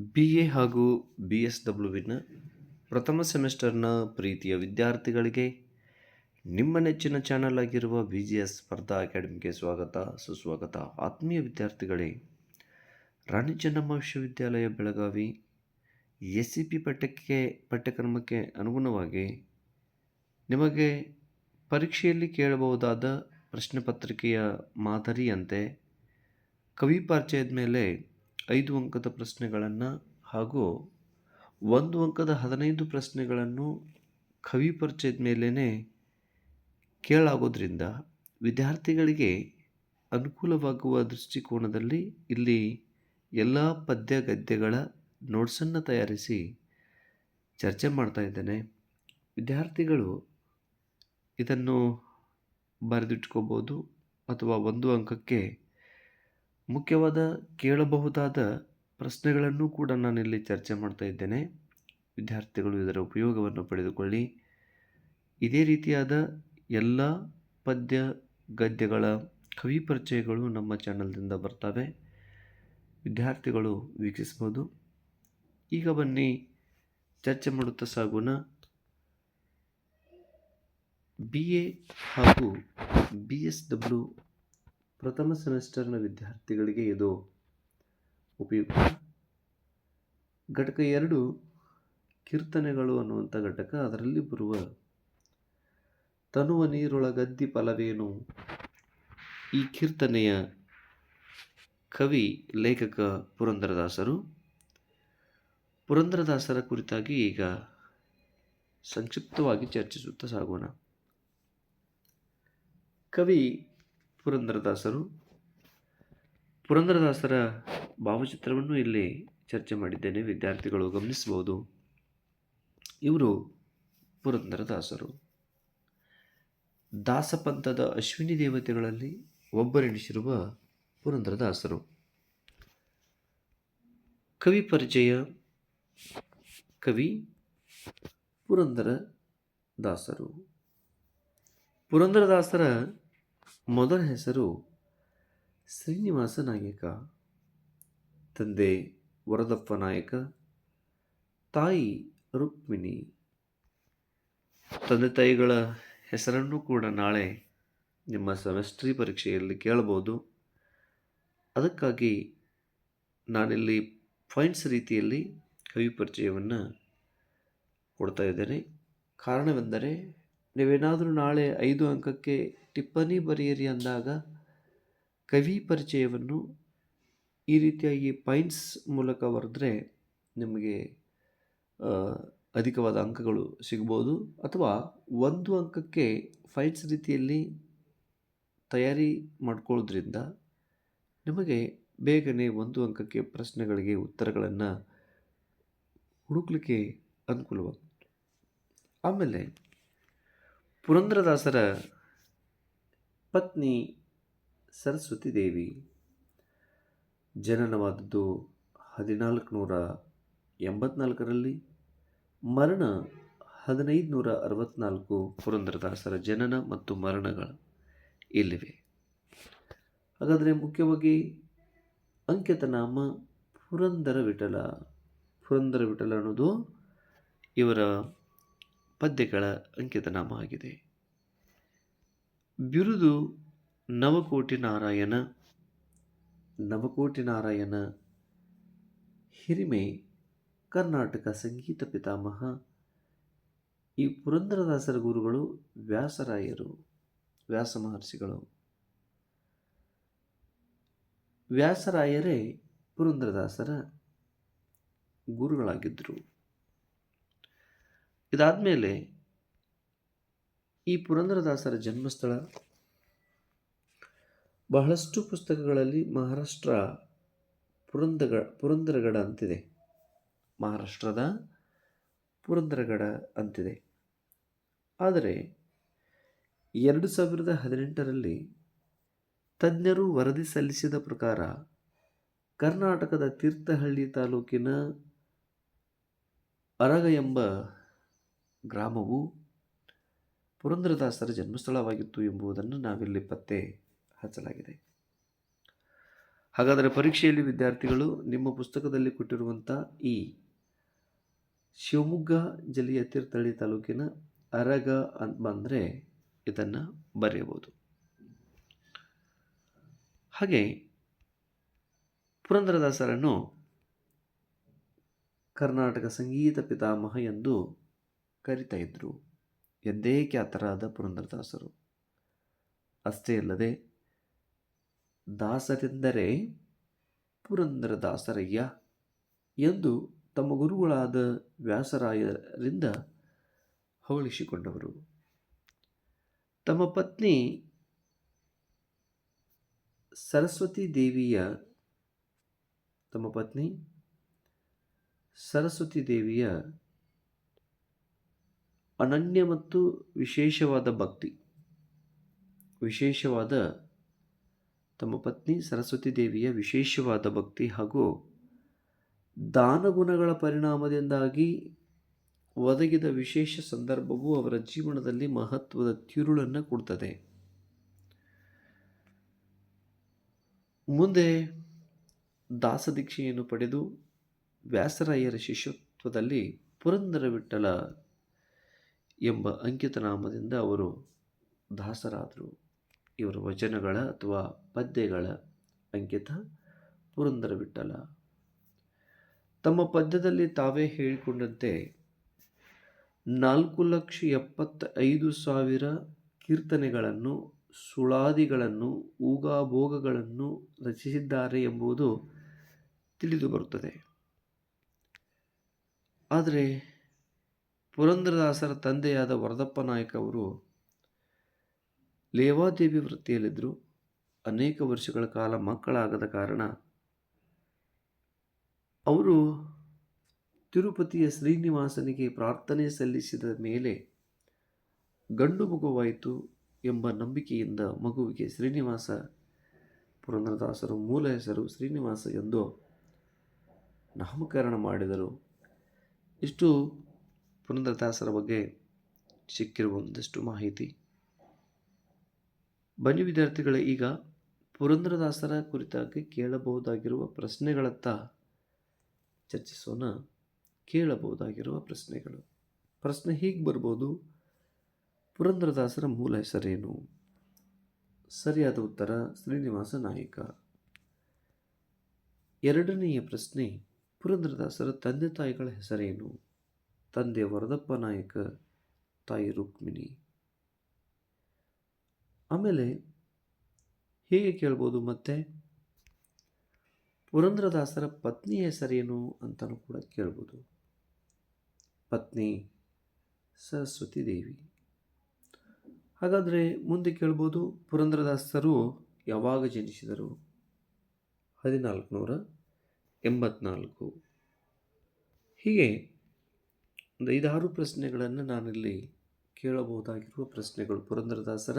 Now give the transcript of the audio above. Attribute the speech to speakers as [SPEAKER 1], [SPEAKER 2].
[SPEAKER 1] B A ಹಾಗೂ B S ಡಬ್ಲ್ಯುವಿನ ಪ್ರಥಮ ಸೆಮಿಸ್ಟರ್ನ ಪ್ರೀತಿಯ ವಿದ್ಯಾರ್ಥಿಗಳಿಗೆ ನಿಮ್ಮ ನೆಚ್ಚಿನ ಚಾನಲ್ ಆಗಿರುವ ಬಿ ಜಿ ಎಸ್ ಸ್ಪರ್ಧಾ ಅಕಾಡೆಮಿಗೆ ಸ್ವಾಗತ, ಸುಸ್ವಾಗತ. ಆತ್ಮೀಯ ವಿದ್ಯಾರ್ಥಿಗಳೇ, ರಾಣಿ ಚೆನ್ನಮ್ಮ ವಿಶ್ವವಿದ್ಯಾಲಯ ಬೆಳಗಾವಿ ಎಸ್ ಸಿ ಪಿ ಪಠ್ಯಕ್ಕೆ, ಪಠ್ಯಕ್ರಮಕ್ಕೆ ಅನುಗುಣವಾಗಿ ನಿಮಗೆ ಪರೀಕ್ಷೆಯಲ್ಲಿ ಕೇಳಬಹುದಾದ ಪ್ರಶ್ನೆ ಪತ್ರಿಕೆಯ ಮಾದರಿಯಂತೆ ಕವಿ ಪರಿಚಯದ ಮೇಲೆ ಐದು ಅಂಕದ ಪ್ರಶ್ನೆಗಳನ್ನು ಹಾಗೂ ಒಂದು ಅಂಕದ ಹದಿನೈದು ಪ್ರಶ್ನೆಗಳನ್ನು ಕವಿ ಪರಿಚಯದ ಮೇಲೇ ಕೇಳಾಗೋದ್ರಿಂದ ವಿದ್ಯಾರ್ಥಿಗಳಿಗೆ ಅನುಕೂಲವಾಗುವ ದೃಷ್ಟಿಕೋನದಲ್ಲಿ ಇಲ್ಲಿ ಎಲ್ಲ ಪದ್ಯ ಗದ್ಯಗಳ ನೋಟ್ಸನ್ನು ತಯಾರಿಸಿ ಚರ್ಚೆ ಮಾಡ್ತಾ ಇದ್ದೇನೆ. ವಿದ್ಯಾರ್ಥಿಗಳು ಇದನ್ನು ಬರೆದಿಟ್ಕೋಬೋದು ಅಥವಾ ಒಂದು ಅಂಕಕ್ಕೆ ಮುಖ್ಯವಾದ ಕೇಳಬಹುದಾದ ಪ್ರಶ್ನೆಗಳನ್ನು ಕೂಡ ನಾನಿಲ್ಲಿ ಚರ್ಚೆ ಮಾಡ್ತಾ ಇದ್ದೇನೆ. ವಿದ್ಯಾರ್ಥಿಗಳು ಇದರ ಉಪಯೋಗವನ್ನು ಪಡೆದುಕೊಳ್ಳಿ. ಇದೇ ರೀತಿಯಾದ ಎಲ್ಲ ಪದ್ಯ, ಗದ್ಯಗಳ ಕವಿ ಪರಿಚಯಗಳು ನಮ್ಮ ಚಾನಲ್ದಿಂದ ಬರ್ತವೆ. ವಿದ್ಯಾರ್ಥಿಗಳು ವೀಕ್ಷಿಸ್ಬೋದು ಈಗ ಬನ್ನಿ ಚರ್ಚೆ ಮಾಡುತ್ತಾ ಸಾಗೋಣ. ಬಿ ಎ ಹಾಗೂ ಬಿ ಎಸ್ ಡಬ್ಲ್ಯೂ ಪ್ರಥಮ ಸೆಮಿಸ್ಟರ್ನ ವಿದ್ಯಾರ್ಥಿಗಳಿಗೆ ಇದು ಉಪಯುಕ್ತ. ಘಟಕ ಎರಡು, ಕೀರ್ತನೆಗಳು ಅನ್ನುವಂಥ ಘಟಕ, ಅದರಲ್ಲಿ ಬರುವ ತನುವ ನೀರೊಳಗದ್ದಿ ಫಲವೇನು? ಈ ಕೀರ್ತನೆಯ ಕವಿ, ಲೇಖಕ ಪುರಂದರದಾಸರು. ಪುರಂದರದಾಸರ ಕುರಿತಾಗಿ ಈಗ ಸಂಕ್ಷಿಪ್ತವಾಗಿ ಚರ್ಚಿಸುತ್ತಾ ಸಾಗೋಣ. ಕವಿ ಪುರಂದರದಾಸರು. ಪುರಂದರದಾಸರ ಭಾವಚಿತ್ರವನ್ನು ಇಲ್ಲಿ ಚರ್ಚೆ ಮಾಡಿದ್ದೇನೆ, ವಿದ್ಯಾರ್ಥಿಗಳು ಗಮನಿಸಬಹುದು. ಇವರು ಪುರಂದರದಾಸರು. ದಾಸಪಂಥದ ಅಶ್ವಿನಿ ದೇವತೆಗಳಲ್ಲಿ ಒಬ್ಬರೆಣಿಸಿರುವ ಪುರಂದರದಾಸರು. ಕವಿ ಪರಿಚಯ, ಕವಿ ಪುರಂದರ ದಾಸರು ಪುರಂದರದಾಸರ ಮೊದಲ ಹೆಸರು ಶ್ರೀನಿವಾಸ ನಾಯಕ. ತಂದೆ ವರದಪ್ಪ ನಾಯಕ. ತಾಯಿ ರುಕ್ಮಿಣಿ. ತಂದೆ ತಾಯಿಗಳ ಹೆಸರನ್ನು ಕೂಡ ನಾಳೆ ನಿಮ್ಮ ಸೆಮೆಸ್ಟ್ರಿ ಪರೀಕ್ಷೆಯಲ್ಲಿ ಕೇಳಬಹುದು. ಅದಕ್ಕಾಗಿ ನಾನಿಲ್ಲಿ ಪಾಯಿಂಟ್ಸ್ ರೀತಿಯಲ್ಲಿ ಕವಿ ಪರಿಚಯವನ್ನು ಕೊಡ್ತಾ ಇದ್ದೇನೆ. ಕಾರಣವೆಂದರೆ ನೀವೇನಾದರೂ ನಾಳೆ ಐದು ಅಂಕಕ್ಕೆ ಟಿಪ್ಪಣಿ ಬರೆಯಿರಿ ಅಂದಾಗ ಕವಿ ಪರಿಚಯವನ್ನು ಈ ರೀತಿಯಾಗಿ ಪಾಯಿಂಟ್ಸ್ ಮೂಲಕ ಬರೆದ್ರೆ ನಿಮಗೆ ಅಧಿಕವಾದ ಅಂಕಗಳು ಸಿಗ್ಬೋದು. ಅಥವಾ ಒಂದು ಅಂಕಕ್ಕೆ ಫೈಟ್ಸ್ ರೀತಿಯಲ್ಲಿ ತಯಾರಿ ಮಾಡ್ಕೊಳ್ಳೋದ್ರಿಂದ ನಿಮಗೆ ಬೇಗನೆ ಒಂದು ಅಂಕಕ್ಕೆ ಪ್ರಶ್ನೆಗಳಿಗೆ ಉತ್ತರಗಳನ್ನು ಹುಡುಕ್ಲಿಕ್ಕೆ ಅನುಕೂಲವಾಗುತ್ತೆ. ಆಮೇಲೆ ಪುರಂದರದಾಸರ ಪತ್ನಿ ಸರಸ್ವತಿ ದೇವಿ ಜನನವಾದದ್ದು ಹದಿನಾಲ್ಕು ನೂರ ಎಂಬತ್ನಾಲ್ಕರಲ್ಲಿ. ಮರಣ ಹದಿನೈದು ನೂರ ಅರವತ್ನಾಲ್ಕು ಪುರಂದ್ರದಾಸರ ಜನನ ಮತ್ತು ಮರಣಗಳು ಇಲ್ಲಿವೆ. ಹಾಗಾದರೆ ಮುಖ್ಯವಾಗಿ ಅಂಕಿತನಾಮ ಪುರಂದರ ವಿಠಲ ಪುರಂದರ ವಿಠಲ ಅನ್ನೋದು ಇವರ ಪದ್ಯಗಳ ಅಂಕಿತನಾಮ ಆಗಿದೆ ಬಿರುದು ನವಕೋಟಿ ನಾರಾಯಣ ನವಕೋಟಿ ನಾರಾಯಣ, ಹಿರಿಮೆ, ಕರ್ನಾಟಕ ಸಂಗೀತ ಪಿತಾಮಹ, ಈ ಪುರಂದರದಾಸರ ಗುರುಗಳು, ವ್ಯಾಸರಾಯರು, ವ್ಯಾಸ ಮಹರ್ಷಿಗಳು. ವ್ಯಾಸರಾಯರೇ ಪುರಂದರದಾಸರ ಗುರುಗಳಾಗಿದ್ದರು. ಇದಾದಮೇಲೆ ಈ ಪುರಂದರದಾಸರ ಜನ್ಮಸ್ಥಳ, ಬಹಳಷ್ಟು ಪುಸ್ತಕಗಳಲ್ಲಿ ಮಹಾರಾಷ್ಟ್ರ ಪುರಂದಗ, ಪುರಂದರಗಡ ಅಂತಿದೆ. ಮಹಾರಾಷ್ಟ್ರದ ಪುರಂದರಗಡ ಅಂತಿದೆ. ಆದರೆ ಎರಡು ಸಾವಿರದ ಹದಿನೆಂಟರಲ್ಲಿ ತಜ್ಞರು ವರದಿ ಸಲ್ಲಿಸಿದ ಪ್ರಕಾರ ಕರ್ನಾಟಕದ ತೀರ್ಥಹಳ್ಳಿ ತಾಲೂಕಿನ ಅರಗ ಎಂಬ ಗ್ರಾಮವು ಪುರಂದರದಾಸರ ಜನ್ಮಸ್ಥಳವಾಗಿತ್ತು ಎಂಬುದನ್ನು ನಾವಿಲ್ಲಿ ಪತ್ತೆ ಹಚ್ಚಲಾಗಿದೆ. ಹಾಗಾದರೆ ಪರೀಕ್ಷೆಯಲ್ಲಿ ವಿದ್ಯಾರ್ಥಿಗಳು ನಿಮ್ಮ ಪುಸ್ತಕದಲ್ಲಿ ಕೊಟ್ಟಿರುವಂಥ ಈ ಶಿವಮೊಗ್ಗ ಜಿಲ್ಲೆಯ ತೀರ್ಥಹಳ್ಳಿ ತಾಲೂಕಿನ ಅರಗ ಅಂತ ಬಂದರೆ ಇದನ್ನು ಬರೆಯಬಹುದು. ಹಾಗೆ ಪುರಂದರದಾಸರನ್ನು ಕರ್ನಾಟಕ ಸಂಗೀತ ಪಿತಾಮಹ ಎಂದು ಕರಿತಾ ಇದ್ದರು ಎಂದೇ ಖ್ಯಾತರಾದ ಪುರಂದರದಾಸರು? ಅಷ್ಟೇ ಅಲ್ಲದೆ, ದಾಸರೆಂದರೆ ಪುರಂದರದಾಸರಯ್ಯ ಎಂದು ತಮ್ಮ ಗುರುಗಳಾದ ವ್ಯಾಸರಾಯರಿಂದ ಹೊಗಳಿಸಿಕೊಂಡವರು ತಮ್ಮ ಪತ್ನಿ ಸರಸ್ವತಿ ದೇವಿಯ, ತಮ್ಮ ಪತ್ನಿ ಸರಸ್ವತಿ ದೇವಿಯ ಅನನ್ಯ ಮತ್ತು ವಿಶೇಷವಾದ ಭಕ್ತಿ. ವಿಶೇಷವಾದ ತಮ್ಮ ಪತ್ನಿ ಸರಸ್ವತಿ ದೇವಿಯ ವಿಶೇಷವಾದ ಭಕ್ತಿ ಹಾಗೂ ದಾನಗುಣಗಳ ಪರಿಣಾಮದಿಂದಾಗಿ ಒದಗಿದ ವಿಶೇಷ ಸಂದರ್ಭವು ಅವರ ಜೀವನದಲ್ಲಿ ಮಹತ್ವದ ತಿರುಳನ್ನು ಕೊಡ್ತದೆ. ಮುಂದೆ ದಾಸದೀಕ್ಷೆಯನ್ನು ಪಡೆದು ವ್ಯಾಸರಾಯರ ಶಿಷ್ಯತ್ವದಲ್ಲಿ ಪುರಂದರ ವಿಠಲ ಎಂಬ ಅಂಕಿತನಾಮದಿಂದ ಅವರು ದಾಸರಾದರು. ಇವರ ವಚನಗಳ ಅಥವಾ ಪದ್ಯಗಳ ಅಂಕಿತ ಪುರಂದರ ವಿಠಲ ತಮ್ಮ ಪದ್ಯದಲ್ಲಿ ತಾವೇ ಹೇಳಿಕೊಂಡಂತೆ, ನಾಲ್ಕು ಲಕ್ಷ ಎಪ್ಪತ್ತೈದು ಸಾವಿರ ಕೀರ್ತನೆಗಳನ್ನು, ಸುಳಾದಿಗಳನ್ನು, ಊಗಾಭೋಗಗಳನ್ನು ರಚಿಸಿದ್ದಾರೆ ಎಂಬುದು ತಿಳಿದು ಬರುತ್ತದೆ ಆದರೆ ಪುರಂದರದಾಸರ ತಂದೆಯಾದ ವರದಪ್ಪ ನಾಯಕ ಅವರು ಲೇವಾದೇವಿ ವೃತ್ತಿಯಲ್ಲಿದ್ದರು. ಅನೇಕ ವರ್ಷಗಳ ಕಾಲ ಮಕ್ಕಳಾಗದ ಕಾರಣ ಅವರು ತಿರುಪತಿಯ ಶ್ರೀನಿವಾಸನಿಗೆ ಪ್ರಾರ್ಥನೆ ಸಲ್ಲಿಸಿದ ಮೇಲೆ ಗಂಡು ಮಗುವಾಯಿತು ಎಂಬ ನಂಬಿಕೆಯಿಂದ ಮಗುವಿಗೆ ಶ್ರೀನಿವಾಸ ಪುರಂದರದಾಸರು ಮೂಲ ಹೆಸರು ಶ್ರೀನಿವಾಸ ಎಂದು ನಾಮಕರಣ ಮಾಡಿದರು. ಇಷ್ಟು ಪುರಂದರದಾಸರ ಬಗ್ಗೆ ಸಿಕ್ಕಿರುವ ಒಂದಷ್ಟು ಮಾಹಿತಿ. ಬನ್ನಿ ವಿದ್ಯಾರ್ಥಿಗಳೇ, ಈಗ ಪುರಂದ್ರದಾಸರ ಕುರಿತಾಗಿ ಕೇಳಬಹುದಾಗಿರುವ ಪ್ರಶ್ನೆಗಳತ್ತ ಚರ್ಚಿಸೋಣ. ಕೇಳಬಹುದಾಗಿರುವ ಪ್ರಶ್ನೆಗಳು. ಪ್ರಶ್ನೆ ಹೀಗೆ ಬರ್ಬೋದು ಪುರಂದ್ರದಾಸರ ಮೂಲ ಹೆಸರೇನು? ಸರಿಯಾದ ಉತ್ತರ, ಶ್ರೀನಿವಾಸ ನಾಯಕ. ಎರಡನೆಯ ಪ್ರಶ್ನೆ ಪುರಂದ್ರದಾಸರ ತಂದೆ ತಾಯಿಗಳ ಹೆಸರೇನು? ತಂದೆ ವರದಪ್ಪ ನಾಯಕ, ತಾಯಿ ರುಕ್ಮಿಣಿ. ಆಮೇಲೆ ಹೀಗೆ ಕೇಳ್ಬೋದು ಮತ್ತೆ? ಪುರಂದ್ರದಾಸರ ಪತ್ನಿ ಹೆಸರೇನು ಅಂತಲೂ ಕೂಡ ಕೇಳ್ಬೋದು. ಪತ್ನಿ ಸರಸ್ವತಿ ದೇವಿ. ಹಾಗಾದರೆ ಮುಂದೆ ಕೇಳ್ಬೋದು ಪುರಂದ್ರದಾಸರು ಯಾವಾಗ ಜನಿಸಿದರು? ಹದಿನಾಲ್ಕು ನೂರ ಎಂಬತ್ನಾಲ್ಕು. ಹೀಗೆ ಒಂದು ಐದಾರು ಪ್ರಶ್ನೆಗಳನ್ನು ನಾನಿಲ್ಲಿ ಕೇಳಬಹುದಾಗಿರುವ ಪ್ರಶ್ನೆಗಳು. ಪುರಂದರದಾಸರ